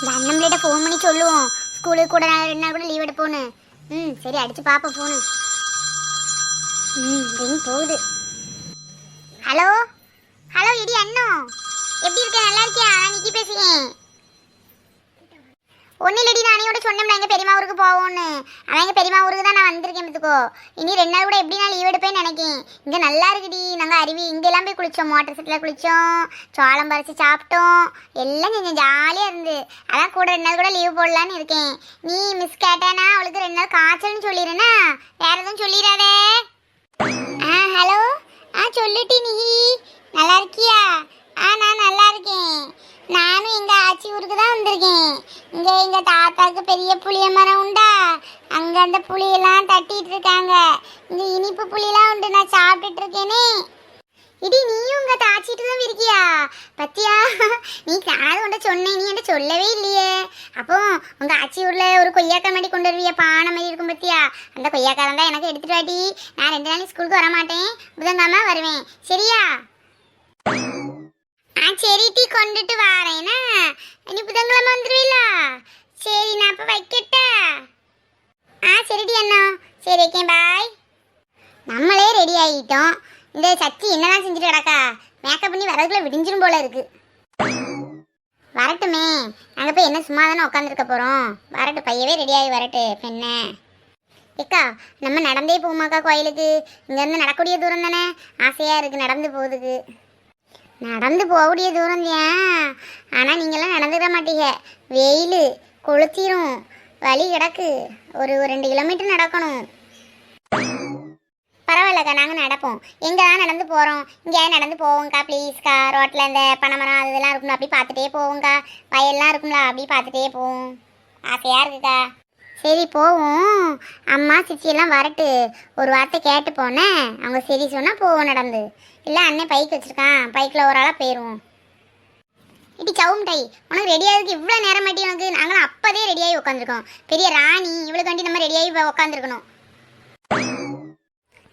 இந்த அண்ணன்கிட்ட ஃபோன் பண்ணி சொல்லுவோம். ஸ்கூலுக்கு கூட நான் ரெண்டு நாள் கூட லீவ் எடுப்போன்னு ம் சரி அடிச்சு பார்ப்போம் ஃபோனு ம் ரிங் போகுது. ஹலோ ஹலோ இடி அண்ணோ. எப்படி இருக்க? நல்லா இருக்கியா? நான் நிக்கி பேசுகிறேன். ஒன்றும் இல்லடி நான் கூட சொன்னோம்ல எங்கள் பெரியமா ஊருக்கு போவோம்னு. அவன் எங்கள் பெரியம்மா ஊருக்கு தான் நான் வந்திருக்கேன் பார்த்துக்கோ இனி ரெண்டு நாள் கூட எப்படி நான் லீவ் எடுப்பேன்னு நினைக்கேன். இங்கே நல்லா இருக்குடி. நாங்கள் அருவி இங்கெல்லாம் போய் குளித்தோம் மோட்டர் செட்டில் குளித்தோம் சோளம் பறித்து சாப்பிட்டோம். எல்லாம் கொஞ்சம் ஜாலியாக இருந்து. அதான் கூட ரெண்டு நாள் கூட லீவ் போடலான்னு இருக்கேன். நீ மிஸ் கேட்டானா அவளுக்கு ரெண்டு நாள் காய்ச்சல்னு சொல்லிடுனா வேற எதுவும் சொல்லிடாதே. ஆ ஹலோ ஆ சொல்லுட்டி நீ நல்லா இருக்கியா? ஆ நான் நல்லா இருக்கேன் நானும் எங்க ஆச்சி ஊருக்கு தான் வந்திருக்கேன் இங்க எங்க தாத்தாக்கு பெரிய புளிய மரம் உண்டா? அங்க அந்த புளியெல்லாம் தட்டிட்டு இருக்காங்க. இங்க இனிப்பு புளியெல்லாம் உண்டு நான் சாப்பிட்டுட்டு இருக்கேனே. இடி நீயும் உங்க தாச்சிட்டு தான் இருக்கியா? பத்தியா? நீ காது உண்ட சொன்னேன் நீ என்கிட்ட சொல்லவே இல்லையே. அப்போ உங்க ஆச்சி ஊர்ல ஒரு கொய்யாக்காய் மாதிரி கொண்டு வருவியா? பானை மாதிரி இருக்கும் பத்தியா? அந்த கொய்யாக்காய் தான் எனக்கு எடுத்துட்டு வாட்டி நான் ரெண்டு நாள் ஸ்கூலுக்கு வர மாட்டேன் வருவேன். சரியா? ஆ சரி டீ கொண்டுட்டு வாரேனா. நீ புதன்கிழமை வந்துருவீல சரி நான் அப்போ வைக்கட்டா? ஆ சரிடி அண்ணா. சரி ஓகே பாய் நம்மளே ரெடி ஆகிட்டோம் இந்த சச்சி என்னதான் செஞ்சுட்டு கிடக்கா? மேக்கப் பண்ணி வரதுக்குள்ள விடிஞ்சிரும் போல இருக்கு. வரட்டுமே. நாங்கள் போய் என்ன சும்மா தானே உட்காந்துருக்க போகிறோம் வரட்டு பையவே ரெடி ஆகி வரட்டு இப்ப ஏக்கா நம்ம நடந்தே போமாக்கா கோயிலுக்கு? இங்கேருந்து நடக்கூடிய தூரம் தானே? ஆசையாக இருக்குது நடந்து போகுதுக்கு. நடந்து போகக்கூடிய தூரம் தான் ஆனால் நீங்களாம் நடந்துட மாட்டீங்க. வெயில் கொளுத்திரும். வலி கிடக்கு. ஒரு ஒரு ரெண்டு கிலோமீட்டர் நடக்கணும். பரவாயில்லக்கா நாங்கள் நடப்போம். எங்கே தான் நடந்து போகிறோம் இங்கேயாவது நடந்து போவோங்க்கா ப்ளீஸ்க்கா ரோட்டில் இந்த பனைமரம் அது இதெல்லாம் இருக்கும்ல அப்படி பார்த்துட்டே போவோங்க்கா வயல்லாம் இருக்கும்ல அப்படி பார்த்துட்டே போவோம். ஆசையாக இருக்குக்கா. சரி போவோம். அம்மா சிச்சியெல்லாம் வரட்டு. ஒரு வார்த்தை கேட்டு போனேன். அவங்க சரி சொன்னால் போவோம் நடந்து. இல்லை அண்ணன் பைக் வச்சுருக்கான். பைக்கில் ஒரு ஆளாக போயிடுவோம் இட்டி சவும்டை உனக்கு ரெடி இவ்வளோ நேரம் மாட்டி உனக்கு? நாங்களும் அப்போதே ரெடியாகி உட்காந்துருக்கோம் பெரிய ராணி இவளுக்கு வேண்டி நம்ம ரெடியாகி உட்காந்துருக்கணும்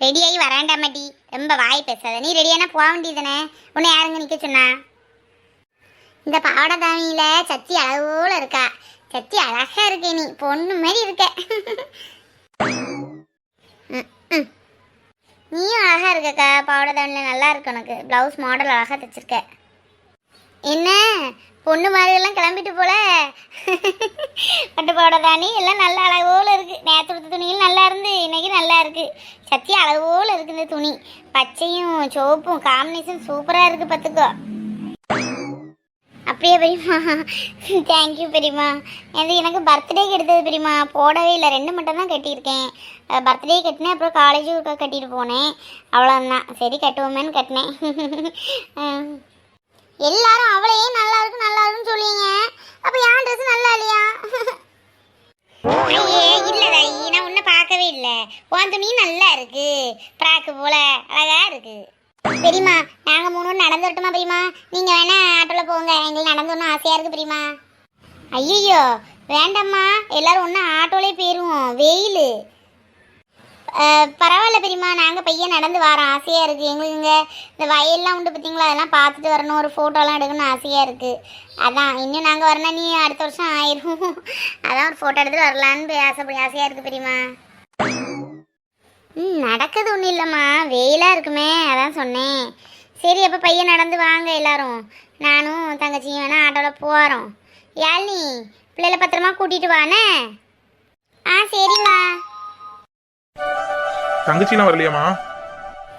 ரெடியாகி வராண்டா மாட்டி ரொம்ப வாய் பேசாத. நீ ரெடியானா போக வேண்டியதானே உன்னை யாருங்க நிற்க சொன்னா? இந்த பாவாடை தாமியில் சச்சி அளவோல இருக்கா. சத்தி அழகா இருக்க நீ பொண்ணு மாதிரி இருக்க. நீயும் அழகா இருக்கக்கா. பாவாடை தானியில நல்லா இருக்கு உனக்கு. ப்ளவுஸ் மாடல் அழகா தைச்சிருக்க. என்ன? பொண்ணு மாதிரி எல்லாம் கிளம்பிட்டு போல? பட்டு பாவாடை தாணி எல்லாம் நல்ல அழகோல இருக்கு. நேற்று கொடுத்த துணியில் நல்லா இருந்து இன்னைக்கு நல்லா இருக்கு. சத்தி அழகோல இருக்கு இந்த துணி. பச்சையும் சிவப்பும் காம்பினேஷன் சூப்பரா இருக்கு பார்த்துக்கோ அப்படியே பெரியமா தேங்க்யூ பெரியமா இது எனக்கு பர்த்டே கெடுத்தது பெரியமா போடவே இல்லை. ரெண்டு மட்டும் தான் கட்டியிருக்கேன் பர்த்டே கட்டினேன் அப்புறம் காலேஜுக்கு கட்டிட்டு போனேன். அவ்வளோதான் சரி கட்டுவோமேன்னு கட்டினேன். எல்லாரும் அவளையே நல்லா இருக்கு நல்லா இருக்குன்னு சொல்லுவீங்க. அப்போ என் ட்ரெஸ் நல்லா இல்லையா? ஐயே இல்லை தாயி நான் உன்னை பார்க்கவே இல்லை. உன் துணி நல்லா இருக்கு. பிராக்கு போல அழகா இருக்கு. பெரியமா நாங்கள் மூணு நடந்து வரட்டுமா பிரியமா? நீங்கள் வேணா ஆட்டோவில் போங்க. எங்களுக்கு நடந்து ஆசையாக இருக்குது இருக்கு பெரியம்மா ஐயோ வேண்டாம்மா. எல்லாரும் ஒன்றும் ஆட்டோலேயே போயிடுவோம் வெயில். பரவாயில்ல பிரியமா. நாங்கள் பையன் நடந்து வரோம் ஆசையாக இருக்குது எங்களுக்கு இங்கே இந்த வயல்லாம் உண்டு பார்த்தீங்களா அதெல்லாம் பார்த்துட்டு வரணும். ஒரு ஃபோட்டோலாம் எடுக்கணும்னு ஆசையாக இருக்குது அதான். இன்னும் நாங்கள் வரணும் நீ அடுத்த வருஷம் ஆயிரும். அதான் ஒரு ஃபோட்டோ எடுத்துகிட்டு வரலான்னு ஆசைப்படி ஆசையாக இருக்குது பிரியமா. ம் நடக்கிறது ஒன்றும் இல்லைம்மா. வெயிலாக இருக்குமே. அதான் சொன்னேன். சரி அப்போ பையன் நடந்து வாங்க எல்லாரும். நானும் தங்கச்சியும் வேணா ஆட்டோவில் போகிறோம் யாழினி பிள்ளைகளை பத்திரமா கூட்டிகிட்டு வானே? ஆ சரிம்மா. தங்கச்சிலாம் வரலையாம்மா?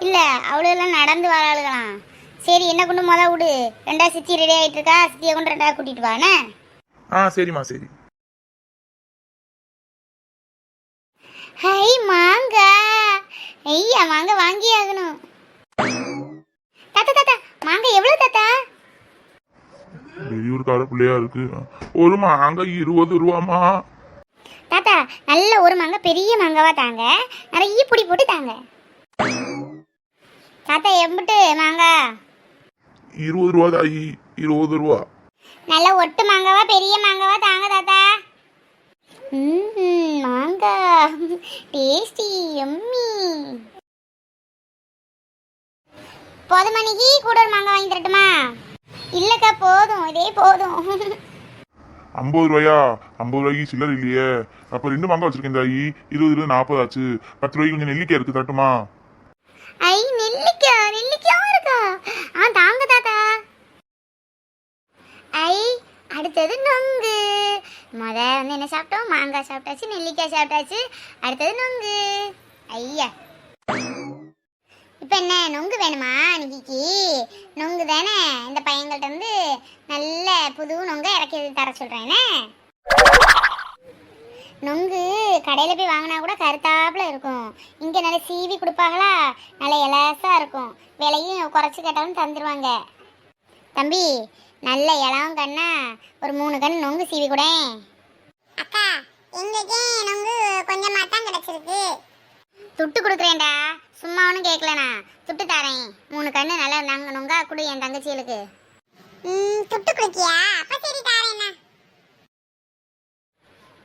இல்லை அவ்வளோலாம் நடந்து வராளுகளாம். சரி என்ன கொண்டு மொதல் விடு. ரெண்டா சித்தி ரெடி ஆகிட்டு இருக்கா சித்தியை கொண்டு ரெண்டா கூட்டிகிட்டு வானே? ஆ சரிம்மா சரி. ஹை மாங்கா. ஐயா மாங்க வாங்கி ஆகணும் தாத்தா தாத்தா மாங்க எவ்வளோ தாத்தா வெளியூர்கார பிள்ளையா இருக்கு. ஒரு மாங்க இருபது ரூபாமா தாத்தா நல்ல ஒரு மாங்க பெரிய மாங்காவா தாங்க. நிறைய புடி போட்டு தாங்க. தாத்தா எம்பிட்டு மாங்கா? இருபது ரூபா தாயி இருபது ரூபா. நல்ல ஒட்டு மாங்காவா பெரிய மாங்காவா தாங்க தாத்தா. ம் மாங்கா. டேஸ்டி எம்மி. போதும் மணிக்கு கூட ஒரு மாங்காய் வாங்கி தரட்டுமா? இல்லக்கா போதும் இதே போதும். ஐம்பது ரூபாயா? ஐம்பது ரூபாய்க்கு சில்லர் இல்லையே. அப்ப ரெண்டு மாங்காய் வச்சிருக்கேன் தாயி. இருபது இருபது நாற்பது ஆச்சு. பத்து ரூபாய்க்கு கொஞ்சம் நெல்லிக்காய் இருக்கு தட்டுமா ஐ நெல்லிக்காய் நெல்லிக்காயும் இருக்கா? ஆ தாங்க தாத்தா. ஐ அடுத்தது நொங்கு. முத வந்து என்ன சாப்பிட்டோம்? மாங்காய் சாப்பிட்டாச்சு நெல்லிக்காய் சாப்பிட்டாச்சு. அடுத்தது நொங்கு. ஐயா. இப்போ என்ன நொங்கு வேணுமா நிக்கிக்கு நொங்கு தானே? இந்த பையன்கள்ட்ட இருந்து நல்ல புது நொங்க இறக்கி தர சொல்கிறேனே நொங்கு கடையில் போய் வாங்கினா கூட கருத்தாப்பில் இருக்கும். இங்கே நல்ல சீவி கொடுப்பாங்களா? நல்ல இலசாக இருக்கும். விலையும் குறைச்சி கேட்டாலும் தந்துடுவாங்க தம்பி நல்ல இலம் கண்ணா ஒரு மூணு கண் நொங்கு சீவி கூட அக்கா எங்களுக்கே நொங்கு கொஞ்சமாக தான் கிடச்சிருக்கு. துட்டு கொடுக்குறேன்டா. சும்மா ஒன்றும் கேட்கலண்ணா. துட்டு தரேன். மூணு கண்ணு நல்லா நாங்க நொங்கா கொடு என் தங்கச்சிகளுக்கு. துட்டு கொடுக்கியா? அப்போ சரி தாரேண்ணா.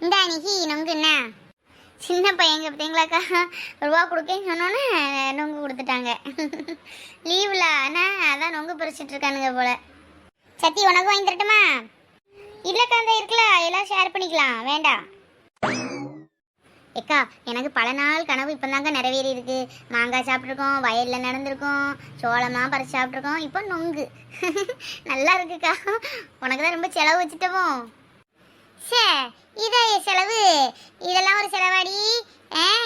இந்த அன்னைக்கு நொங்குண்ணா. சின்ன பையங்க பார்த்தீங்களாக்கா ரூபா கொடுக்கேன்னு சொன்னோன்னே நொங்கு கொடுத்துட்டாங்க. லீவில் ஆனால் அதான் நொங்கு பறிச்சிட்டு இருக்கானுங்க போல. சத்தி உனக்கு வாங்கி தரட்டுமா? இல்லைக்கா அந்த இருக்குல்ல எல்லாம் ஷேர் பண்ணிக்கலாம். வேண்டாம். ஏக்கா எனக்கு பல நாள் கனவு இப்போ தாங்க நிறைவேறி இருக்கு மாங்காய் சாப்பிட்ருக்கோம் வயலில் நடந்திருக்கோம் சோளமாக பறிச்சு சாப்பிட்ருக்கோம் இப்போ நொங்கு. நல்லா இருக்குக்கா. உனக்கு தான் ரொம்ப செலவு வச்சுட்டோமோ சே இதே செலவு? இதெல்லாம் ஒரு செலவாடி?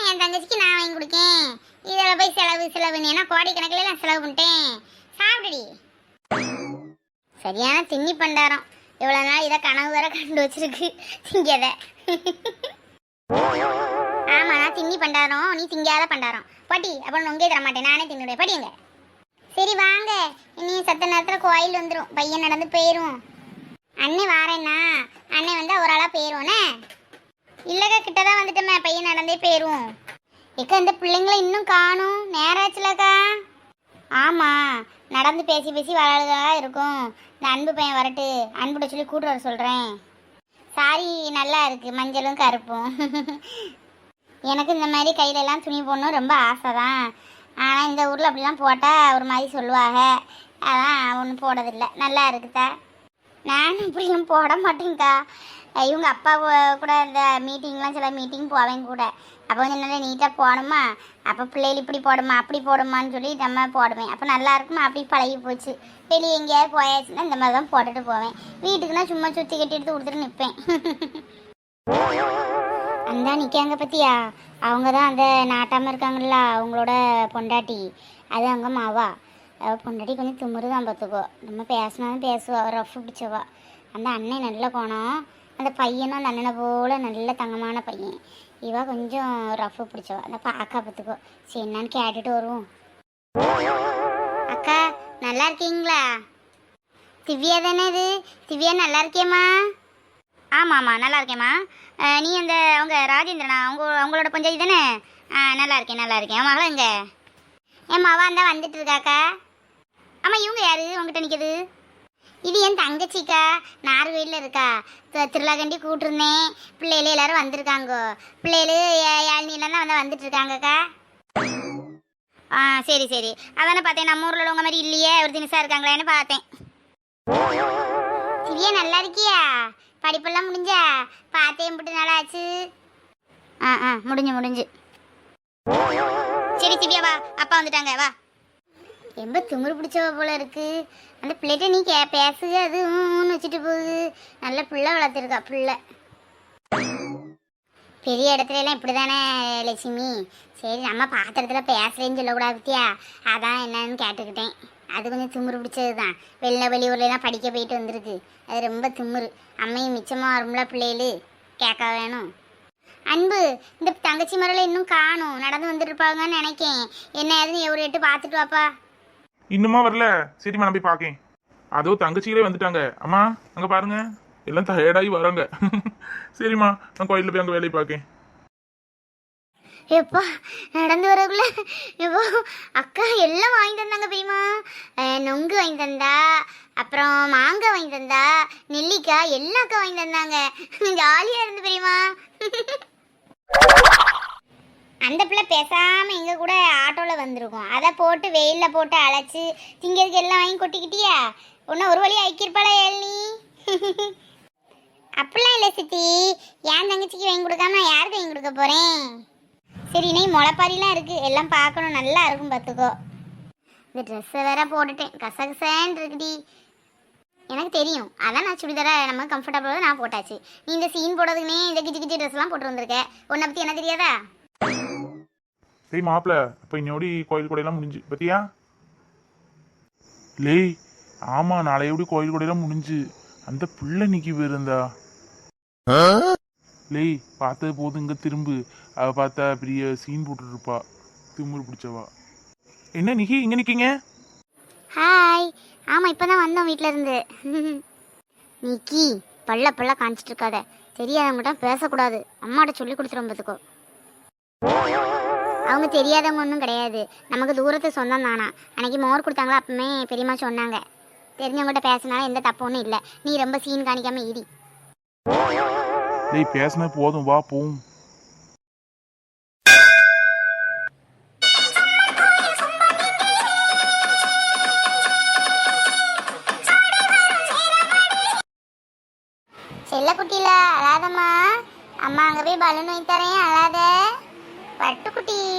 என் தங்கச்சிக்கு நான் வாங்கி கொடுக்கேன். இதில் போய் செலவு செலவுன்னு. ஏன்னா கோடிக்கணக்கில் நான் செலவு பண்ணிட்டேன். சாப்பிடுடி. சரியான திண்ணி பண்டாரம். இவ்வளோ நாள் இதை கனவு வர கண்டு வச்சிருக்கு. திங்கத ஆமா பண்டாரம் நீ திங்காத பண்டாரம். பாட்டி அப்போ நொங்கே தர மாட்டேன் நானே தின்னுடுவேன். படிங்க சரி வாங்க. இனி சத்த நேரத்தில் கோயில் வந்துடும் பையன் நடந்து போயிடும் அண்ணே வாரேண்ணா. அண்ணே வந்து ஒரு ஆளாக போயிடுவோண்ணே இல்லைக்கா கிட்ட தான் வந்துட்டோமே. பையன் நடந்தே போயிடுவோம் ஏக்கா இந்த பிள்ளைங்களை இன்னும் காணும். நேராச்சுலக்கா. ஆமாம் நடந்து பேசி பேசி விளையாடுதா இருக்கும். இந்த அன்பு பையன் வரட்டு. அன்புட சொல்லி கூட்டு வர சொல்கிறேன் சாரி நல்லா இருக்கு. மஞ்சளும் கருப்பும். எனக்கு இந்த மாதிரி கையிலலாம் துணி போடணும் ரொம்ப ஆசை தான் ஆனால் இந்த ஊரில் அப்படிலாம் போட்டால் ஒரு மாதிரி சொல்லுவாங்க. அதான் ஒன்றும் போடதில்லை நல்லா இருக்குதா? நானும் இப்படியும் போட மாட்டேங்க்கா இவங்க அப்பா கூட இந்த மீட்டிங்லாம் சில மீட்டிங் போவேன் கூட. அப்போ வந்து நல்லா நீட்டாக போடணுமா அப்போ பிள்ளைகள் இப்படி போடுமா அப்படி போடுமான்னு சொல்லி நம்ம போடுவேன். அப்போ நல்லா இருக்குமா? அப்படி பழகி போச்சு. வெளியே எங்கேயாவது போயாச்சுன்னா இந்த மாதிரி தான் போட்டுட்டு போவேன். வீட்டுக்குன்னா சும்மா சுற்றி கட்டி எடுத்து கொடுத்துட்டு நிற்பேன் அந்த நிற்காங்க பத்தியா? அவங்க தான் அந்த நாட்டாமல் இருக்காங்கல்ல அவங்களோட பொண்டாட்டி. அது அவங்க மாவா. அவள் பொண்டாட்டி கொஞ்சம் திமுரு தான் பார்த்துக்கோ. நம்ம பேசினாலும் பேசுவா ரஃப் பிடிச்சவா. அந்த அண்ணன் நல்ல கோணம் அந்த பையனும் அந்த அண்ணனை போல நல்ல தங்கமான பையன். இவா கொஞ்சம் ரஃப் பிடிச்சவா. அந்த பார்க்க பார்த்துக்கோ. சரி என்னன்னு கேட்டுட்டு வருவோம். அக்கா நல்லா இருக்கீங்களா? திவ்யா தானே இது? திவ்யா நல்லா இருக்கேம்மா ஆமாம் ஆமாம் நல்லா இருக்கேம்மா நீ அந்த அவங்க ராஜேந்திரனா? அவங்க அவங்களோட பஞ்சாயத்து தானே? ஆ நல்லா இருக்கேன் நல்லா இருக்கேன் என் இங்கே எங்க? என் மவா இருந்தா வந்துட்டு இருக்காக்கா ஆமாம் இவங்க யாரு? உங்ககிட்ட நிற்கிது இது என் தங்கச்சிக்கா. நார்வேலில் இருக்கா. திருவிழா திருவிழாக்கண்டி கூட்டிருந்தேன். பிள்ளைகளே எல்லாரும் வந்திருக்காங்க. பிள்ளைகளு ஏழ்நிலாம் தான் வந்து வந்துட்டு இருக்காங்கக்கா ஆ சரி சரி. அதானே பார்த்தேன். நம்ம ஊரில் உள்ளவங்க மாதிரி இல்லையே. ஒரு தினசா இருக்காங்களேன்னு பார்த்தேன். திவ்யா நல்லா இருக்கியா? படிப்பெல்லாம் முடிஞ்சா பார்த்தே எம்பிட்டு நாள் ஆச்சு ஆ ஆ முடிஞ்சு முடிஞ்சு. சரி திவ்யா வா. அப்பா வந்துட்டாங்க வா. ரொம்ப திமிரு பிடிச்சவ போல இருக்கு. அந்த பிள்ளைகிட்ட நீ கே பேசு அது ஊன்னு வச்சுட்டு போகுது. நல்ல பிள்ளை வளர்த்துருக்கா பிள்ளை. பெரிய இடத்துல எல்லாம் இப்படி தானே லட்சுமி? சரி நம்ம பாத்திரத்தில் பேசுறேன்னு சொல்லக்கூடாது பத்தியா அதான் என்னன்னு கேட்டுக்கிட்டேன். அது கொஞ்சம் திமிரு பிடிச்சது தான் வெளில வெளியூர்லாம் படிக்க போயிட்டு வந்திருக்கு. அது ரொம்ப திமிரு. அம்மையும் மிச்சமாக வரும்ல பிள்ளைகளு. கேட்க வேணும். அன்பு இந்த தங்கச்சி மரல இன்னும் காணும். நடந்து வந்துருப்பாங்கன்னு நினைக்கேன். என்ன ஏதுன்னு எவ்வளோ எட்டு பார்த்துட்டு வாப்பா. இன்னுமா வரல? சரிம்மா நான் போய் பார்க்கேன் அதோ தங்கச்சிகளே வந்துட்டாங்க. அம்மா அங்க பாருங்க. எல்லாம் டயர்டாகி வராங்க. சரிம்மா நான் கோயிலில் போய் அங்கே வேலையை பார்க்கேன் எப்பா நடந்து வரக்குள்ள எப்போ அக்கா எல்லாம் வாங்கி தந்தாங்க பெரியமா நொங்கு வாங்கி தந்தா அப்புறம் மாங்காய் வாங்கி தந்தா நெல்லிக்காய் எல்லா அக்கா வாங்கி தந்தாங்க. ஜாலியாக இருந்து பெரியமா அந்த பிள்ளை பேசாம எங்கள் கூட ஆட்டோல வந்திருக்கும். அதை போட்டு வெயில்ல போட்டு அழைச்சு திங்கிறதுக்கு எல்லாம் வாங்கி கொட்டிக்கிட்டியா? உன்ன ஒரு வழி ஐக்கியிருப்பாளா ஏழ்னி? அப்படிலாம் இல்லை சித்தி. என் தங்கச்சிக்கு வாங்கி கொடுக்காம நான் யாருக்கு வாங்கி கொடுக்க போறேன்? சரி நீ முளைப்பாரிலாம் இருக்கு. எல்லாம் பார்க்கணும். நல்லா இருக்கும் பார்த்துக்கோ. இந்த ட்ரெஸ்ஸை வேற போட்டுட்டேன். கசகசன்னு இருக்குடி. எனக்கு தெரியும். அதான் நான் சுடிதாரை நம்ம கம்ஃபர்டபுளாக நான் போட்டாச்சு. நீ இந்த சீன் போடுறதுக்குனே இந்த கிச்சி கிச்சி ட்ரெஸ்லாம் போட்டு வந்திருக்க. உன்னை பற்றி என்ன தெரியாதா? சரி மாப்பிள்ள இப்போ இன்னோடி கோயில் கூடையெல்லாம் முடிஞ்சு. பத்தியா? லேய் ஆமா நாளையோடி கோயில் கூடையெல்லாம் முடிஞ்சு. அந்த பிள்ளை நிக்கி போயிருந்தா லேய் பார்த்தது போதும் இங்கே திரும்பு. அவ பார்த்தா பெரிய சீன் போட்டுட்டு இருப்பா. திமுரு பிடிச்சவா? என்ன நிக்கி இங்க நிக்கீங்க? ஹாய் ஆமாம் இப்போ தான் வந்தோம் வீட்டில் இருந்து நிக்கி பல்ல பல்ல காமிச்சிட்டு இருக்காத தெரியாதவங்ககிட்ட பேசக்கூடாது. அம்மாட்ட சொல்லி கொடுத்துரும் பார்த்துக்கோ அவங்க தெரியாதவங்க ஒன்றும் கிடையாது. நமக்கு தூரத்து சொந்தம் தானா. அன்னைக்கு மோர் கொடுத்தாங்களா அப்பவுமே பெரியம்மா சொன்னாங்க. தெரிஞ்சவங்ககிட்ட பேசினாலும் எந்த தப்பு ஒன்றும் இல்லை. நீ ரொம்ப சீன் காணிக்காம இடி லேய் பேசின போதும் வா போவும். பலூன் வாங்கி தரேன் அழாத. பட்டுக்குட்டி.